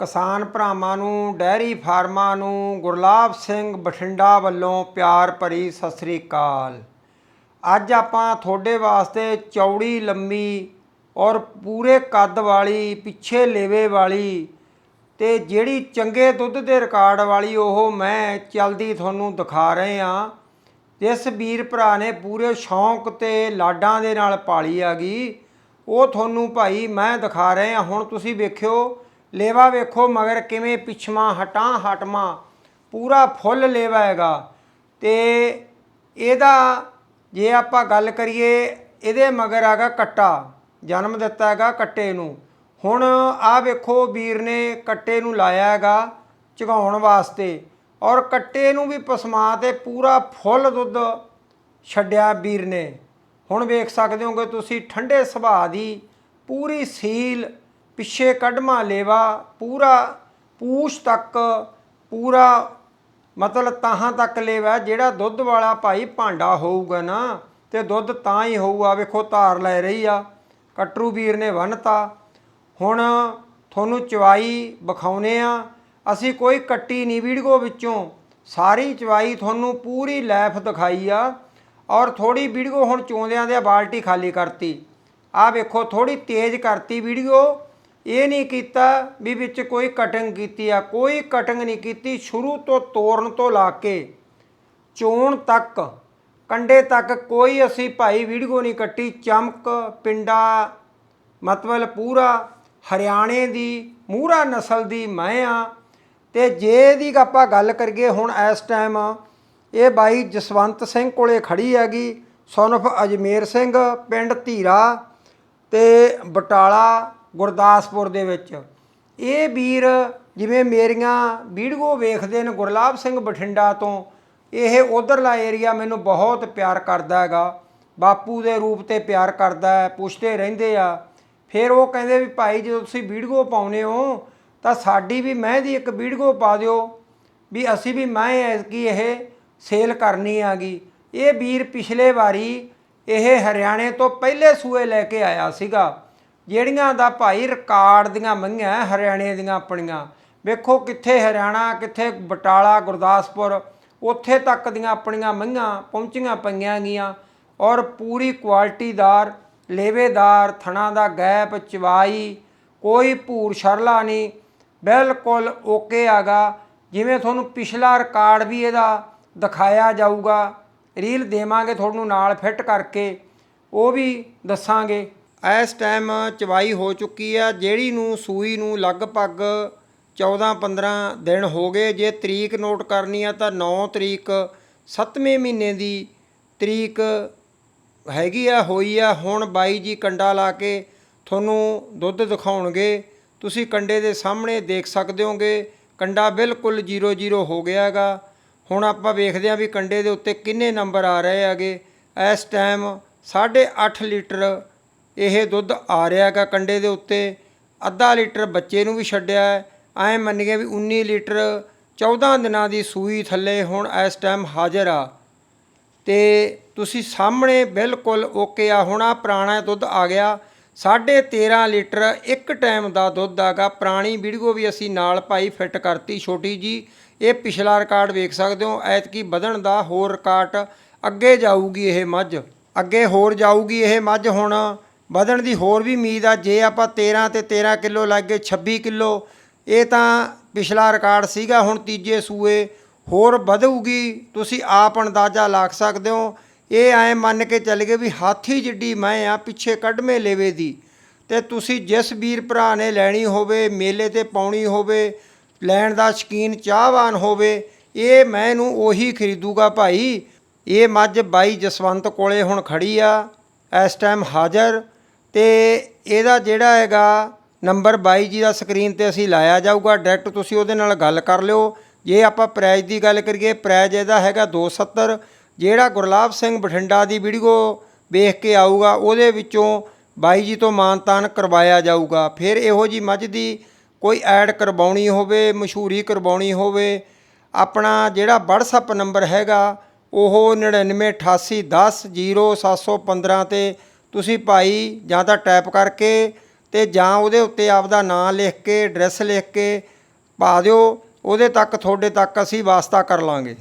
ਕਿਸਾਨ ਭਰਾਵਾਂ ਨੂੰ ਡੈਰੀ ਫਾਰਮਾਂ ਨੂੰ ਗੁਰਲਾਬ ਸਿੰਘ ਬਠਿੰਡਾ ਵੱਲੋਂ ਪਿਆਰ ਭਰੀ ਸਤਿ ਸ੍ਰੀ ਅਕਾਲ। ਅੱਜ ਆਪਾਂ ਤੁਹਾਡੇ ਵਾਸਤੇ ਚੌੜੀ ਲੰਮੀ ਔਰ ਪੂਰੇ ਕੱਦ ਵਾਲੀ, ਪਿੱਛੇ ਲੇਵੇ ਵਾਲੀ ਤੇ ਜਿਹੜੀ ਚੰਗੇ ਦੁੱਧ ਦੇ ਰਿਕਾਰਡ ਵਾਲੀ ਉਹ ਮੈਂ ਚਲਦੀ ਤੁਹਾਨੂੰ ਦਿਖਾ ਰਹੇ ਆ ਜਿਸ ਵੀਰ ਭਰਾ ਨੇ ਪੂਰੇ ਸ਼ੌਂਕ ਤੇ ਲਾਡਾਂ ਦੇ ਨਾਲ ਪਾਲੀ ਆਗੀ ਉਹ ਤੁਹਾਨੂੰ ਭਾਈ ਮੈਂ ਦਿਖਾ ਰਹੇ ਆ ਹੁਣ ਤੁਸੀਂ ਵੇਖਿਓ ਲੇਵਾ ਵੇਖੋ ਮਗਰ ਕਿਵੇਂ ਪਿਛਵਾਂ ਹਟਾਂ ਹਟਮਾ ਪੂਰਾ ਫੁੱਲ ਲੇਵਾ ਹੈਗਾ। ਤੇ ਇਹਦਾ ਜੇ ਆਪਾਂ ਗੱਲ ਕਰੀਏ ਇਹਦੇ ਮਗਰ ਹੈਗਾ ਕੱਟਾ, ਜਨਮ ਦਿੱਤਾ ਹੈਗਾ ਕੱਟੇ ਨੂੰ। ਹੁਣ ਆ ਵੇਖੋ ਵੀਰ ਨੇ ਕੱਟੇ ਨੂੰ ਲਾਇਆ ਹੈਗਾ ਚਗਾਉਣ ਵਾਸਤੇ ਔਰ ਕੱਟੇ ਨੂੰ ਵੀ ਪਸਮਾ ਤੇ ਪੂਰਾ ਫੁੱਲ ਦੁੱਧ ਛੱਡਿਆ ਵੀਰ ਨੇ। ਹੁਣ ਵੇਖ ਸਕਦੇ ਹੋਗੇ ਤੁਸੀਂ ਠੰਡੇ ਸੁਭਾਅ ਦੀ ਪੂਰੀ ਸੀਲ ਪਿੱਛੇ ਕੱਢਮਾ ਲੇਵਾ, ਪੂਰਾ ਪੂਛ ਤੱਕ, ਪੂਰਾ ਮਤਲਬ ਤਾਹਾਂ ਤੱਕ ਲੇਵਾ, ਜਿਹੜਾ ਦੁੱਧ ਵਾਲਾ ਭਾਈ ਭਾਂਡਾ ਹੋਊਗਾ ਨਾ, ਤੇ ਦੁੱਧ ਤਾਂ ਹੀ ਹੋਊਗਾ, ਵੇਖੋ ਧਾਰ ਲੈ ਰਹੀ ਆ, ਕਟਰੂ ਵੀਰ ਨੇ ਬੰਨਤਾ ਹੁਣ ਤੁਹਾਨੂੰ ਚਵਾਈ ਵਿਖਾਉਨੇ ਆ, ਅਸੀਂ ਕੋਈ ਕੱਟੀ ਨਹੀਂ ਵੀਡੀਓ ਵਿੱਚੋਂ, ਸਾਰੀ ਚਵਾਈ ਤੁਹਾਨੂੰ ਪੂਰੀ ਲੈਫ ਦਿਖਾਈ ਆ, ਔਰ ਥੋੜੀ ਵੀਡੀਓ ਹੁਣ ਚੋਂਦਿਆਂ ਦੇ ਬਾਲਟੀ ਖਾਲੀ ਕਰਤੀ। ਆ ਵੇਖੋ ਥੋੜੀ ਤੇਜ਼ ਕਰਤੀ ਵੀਡੀਓ ਇਹ ਨਹੀਂ ਕੀਤਾ ਵੀ ਵਿੱਚ ਕੋਈ ਕਟਿੰਗ ਕੀਤੀ ਆ, ਕੋਈ ਕਟਿੰਗ ਨਹੀਂ ਕੀਤੀ, ਸ਼ੁਰੂ ਤੋਂ ਤੋਰਨ ਤੋਂ ਲਾ ਕੇ ਚੋਣ ਤੱਕ ਕੰਡੇ ਤੱਕ ਕੋਈ ਅਸੀਂ ਭਾਈ ਵੀਡੀਓ ਨਹੀਂ ਕੱਟੀ, ਚਮਕ, ਪਿੰਡਾ, ਮਤਲਬ ਪੂਰਾ, ਹਰਿਆਣੇ ਦੀ ਮੂਰਾ ਨਸਲ ਦੀ ਮੈਂ ਆ। ਤੇ ਜੇ ਦੀ ਆਪਾਂ ਗੱਲ ਕਰੀਏ ਹੁਣ ਇਸ ਟਾਈਮ ਇਹ ਬਾਈ ਜਸਵੰਤ ਸਿੰਘ ਕੋਲੇ ਖੜੀ ਹੈਗੀ, ਸਨਫ ਅਜਮੇਰ ਸਿੰਘ, ਪਿੰਡ ਧੀਰਾ ਤੇ ਬਟਾਲਾ ਗੁਰਦਾਸਪੁਰ ਦੇ ਵਿੱਚ। ਇਹ ਵੀਰ ਜਿਵੇਂ ਮੇਰੀਆਂ ਵੀਡੀਓ ਵੇਖਦੇ ਨੇ ਗੁਰਲਾਬ ਸਿੰਘ ਬਠਿੰਡਾ ਤੋਂ, ਇਹ ਉਧਰਲਾ ਏਰੀਆ ਮੈਨੂੰ ਬਹੁਤ ਪਿਆਰ ਕਰਦਾ ਹੈਗਾ। ਬਾਪੂ ਦੇ ਰੂਪ ਤੇ ਪਿਆਰ ਕਰਦਾ ਹੈ, ਪੁੱਛਦੇ ਰਹਿੰਦੇ ਆ। ਫਿਰ ਉਹ ਕਹਿੰਦੇ ਵੀ ਭਾਈ ਜਦੋਂ ਤੁਸੀਂ ਵੀਡੀਓ ਪਾਉਨੇ ਹੋ, ਤਾਂ ਸਾਡੀ ਵੀ ਮੈਂ ਦੀ ਇੱਕ ਵੀਡੀਓ ਪਾ ਦਿਓ ਵੀ ਅਸੀਂ ਵੀ ਮੈਂ ਐਸਕੀ ਇਹ ਸੇਲ ਕਰਨੀ ਆਗੀ ਇਹ ਵੀਰ ਪਿਛਲੇ ਵਾਰੀ ਇਹ ਹਰਿਆਣੇ ਤੋਂ ਪਹਿਲੇ ਸੂਏ ਲੈ ਕੇ ਆਇਆ ਸੀਗਾ। ਜਿਹੜੀਆਂ ਦਾ ਭਾਈ ਰਿਕਾਰਡ ਦੀਆਂ ਮੰਗੀਆਂ, ਹਰਿਆਣੇ ਦੀਆਂ ਆਪਣੀਆਂ। ਵੇਖੋ ਕਿੱਥੇ ਹਰਿਆਣਾ, ਕਿੱਥੇ ਬਟਾਲਾ, ਗੁਰਦਾਸਪੁਰ, ਉੱਥੇ ਤੱਕ ਦੀਆਂ ਆਪਣੀਆਂ ਮਈਆਂ ਪਹੁੰਚੀਆਂ ਪਈਆਂ ਗੀਆਂ। ਔਰ ਪੂਰੀ ਕੁਆਲਿਟੀਦਾਰ ਲੇਵੇਦਾਰ, ਥਣਾ ਦਾ ਗੈਪ, ਚਵਾਈ, ਕੋਈ ਭੂਰ ਸ਼ਰਲਾ ਨਹੀਂ। ਬਿਲਕੁਲ ਓਕੇ ਆਗਾ। ਜਿਵੇਂ ਤੁਹਾਨੂੰ ਪਿਛਲਾ ਰਿਕਾਰਡ ਵੀ ਇਹਦਾ ਦਿਖਾਇਆ ਜਾਊਗਾ। ਰੀਲ ਦੇਵਾਂਗੇ ਤੁਹਾਨੂੰ ਨਾਲ ਫਿੱਟ ਕਰਕੇ। ਉਹ ਵੀ ਦੱਸਾਂਗੇ। ਇਸ ਟਾਈਮ ਚਵਾਈ ਹੋ ਚੁੱਕੀ ਆ, ਜਿਹੜੀ ਨੂੰ ਸੂਈ ਨੂੰ ਲਗਭਗ 14-15 ਦਿਨ ਹੋ ਗਏ, ਜੇ ਤਰੀਕ ਨੋਟ ਕਰਨੀ ਆ ਤਾਂ 9 ਤਰੀਕ 7ਵੇਂ ਮਹੀਨੇ ਦੀ ਤਰੀਕ ਹੈਗੀ ਆ, ਹੋਈ ਆ। ਹੁਣ ਬਾਈ ਜੀ ਕੰਡਾ ਲਾ ਕੇ ਤੁਹਾਨੂੰ ਦੁੱਧ ਦਿਖਾਉਣਗੇ। ਤੁਸੀਂ ਕੰਡੇ ਦੇ ਸਾਹਮਣੇ ਦੇਖ ਸਕਦੇ ਹੋਗੇ, ਕੰਡਾ ਬਿਲਕੁਲ 00 ਹੋ ਗਿਆ ਹੈਗਾ। ਹੁਣ ਆਪਾਂ ਵੇਖਦੇ ਹਾਂ ਵੀ ਕੰਡੇ ਦੇ ਉੱਤੇ ਕਿੰਨੇ ਨੰਬਰ ਆ ਰਹੇ ਹੈਗੇ। ਇਸ ਟਾਈਮ 8.5 ਲੀਟਰ ਇਹ ਦੁੱਧ ਆ ਰਿਹਾ ਹੈਗਾ ਕੰਡੇ ਦੇ ਉੱਤੇ। ਅੱਧਾ ਲੀਟਰ ਬੱਚੇ ਨੂੰ ਵੀ ਛੱਡਿਆ ਹੈ। ਐਂ ਮੰਨੀਏ ਵੀ 19 ਲੀਟਰ 14 ਦਿਨਾਂ ਦੀ ਸੂਈ ਥੱਲੇ ਹੁਣ ਇਸ ਟਾਈਮ ਹਾਜ਼ਰ ਆ। ਤੇ ਤੁਸੀਂ ਸਾਹਮਣੇ ਬਿਲਕੁਲ ਓਕੇ ਆ, ਹੁਣ ਆ ਪੁਰਾਣਾ ਦੁੱਧ ਆ ਗਿਆ। 13.5 ਲੀਟਰ ਇੱਕ ਟਾਈਮ ਦਾ ਦੁੱਧ ਆਗਾ ਪੁਰਾਣੀ ਵੀਡੀਓ ਵੀ ਅਸੀਂ ਨਾਲ ਭਾਈ ਫਿੱਟ ਕਰਤੀ ਛੋਟੀ ਜੀ। ਇਹ ਪਿਛਲਾ ਰਿਕਾਰਡ ਵੇਖ ਸਕਦੇ ਹੋ, ਐਤਕੀ ਵਧਣ ਦਾ ਹੋਰ ਰਿਕਾਰਡ ਅੱਗੇ ਜਾਊਗੀ ਇਹ ਮੱਝ। ਅੱਗੇ ਹੋਰ ਜਾਊਗੀ ਇਹ ਮੱਝ ਹੁਣ। ਵਧਣ ਦੀ ਹੋਰ ਵੀ ਉਮੀਦ ਆ, ਜੇ ਆਪਾਂ 13 ਤੇ 13 ਕਿਲੋ ਗਏ 26 ਕਿਲੋ, ਇਹ ਤਾਂ ਪਿਛਲਾ ਰਿਕਾਰਡ ਸੀਗਾ, ਹੁਣ ਤੀਜੇ ਸੂਏ ਹੋਰ ਵਧੂਗੀ। ਤੁਸੀਂ ਆਪ ਅੰਦਾਜ਼ਾ ਲਾ ਸਕਦੇ ਹੋ। ਇਹ ਐ ਮੰਨ ਕੇ ਚੱਲ ਗਏ ਵੀ ਹਾਥੀ ਜਿੱਡੀ ਮੈਂ ਆ, ਪਿੱਛੇ ਕੱਢਵੇਂ ਲੇਵੇ ਦੀ। ਤੇ ਤੁਸੀਂ ਜਿਸ ਵੀਰ ਭਰਾ ਨੇ ਲੈਣੀ ਹੋਵੇ, ਮੇਲੇ ਤੇ ਪਾਉਣੀ ਹੋਵੇ, ਲੈਣ ਦਾ ਸ਼ਕੀਨ ਚਾਹਵਾਨ ਹੋਵੇ, ਇਹ ਮੈਂ ਨੂੰ ਉਹੀ ਖਰੀਦੂਗਾ ਭਾਈ। ਇਹ ਮੱਝ ਬਾਈ ਜਸਵੰਤ ਕੋਲੇ ਹੁਣ ਖੜੀ ਆ, ਇਸ ਟਾਈਮ ਹਾਜ਼ਰ। ਤੇ ਇਹਦਾ ਜਿਹੜਾ ਹੈਗਾ ਨੰਬਰ 22 ਜੀ ਦਾ ਸਕਰੀਨ ਤੇ ਅਸੀਂ ਲਾਇਆ ਜਾਊਗਾ ਡਾਇਰੈਕਟ ਤੁਸੀਂ ਉਹਦੇ ਨਾਲ ਗੱਲ ਕਰ ਲਿਓ। ਜੇ ਆਪਾਂ ਪ੍ਰਾਈਜ਼ ਦੀ ਗੱਲ ਕਰੀਏ, ਪ੍ਰਾਈਜ਼ ਇਹਦਾ ਹੈਗਾ 270 ਜਿਹੜਾ ਗੁਰਲਾਬ ਸਿੰਘ ਬਠਿੰਡਾ ਦੀ ਵੀਡੀਓ ਵੇਖ ਕੇ ਆਊਗਾ, ਉਹਦੇ ਵਿੱਚੋਂ ਬਾਈ ਜੀ ਤੋਂ ਮਾਨਤਾਨ ਕਰਵਾਇਆ ਜਾਊਗਾ। ਫਿਰ ਇਹੋ ਜੀ ਮੱਝ ਦੀ ਕੋਈ ਐਡ ਕਰਵਾਉਣੀ ਹੋਵੇ, ਮਸ਼ਹੂਰੀ ਕਰਵਾਉਣੀ ਹੋਵੇ, ਆਪਣਾ ਜਿਹੜਾ WhatsApp ਨੰਬਰ ਹੈਗਾ, ਉਹ 9988100715 ਤੇ ਤੁਸੀਂ ਭਾਈ ਜਾਂ ਤਾਂ ਟੈਪ ਕਰਕੇ ਤੇ ਜਾਂ ਉਹਦੇ ਉੱਤੇ ਆਪਦਾ ਨਾਂ ਲਿਖ ਕੇ, ਐਡਰੈਸ ਲਿਖ ਕੇ ਪਾ ਦਿਓ, ਉਹਦੇ ਤੱਕ, ਤੁਹਾਡੇ ਤੱਕ ਅਸੀਂ ਵਾਸਤਾ ਕਰ ਲਾਂਗੇ।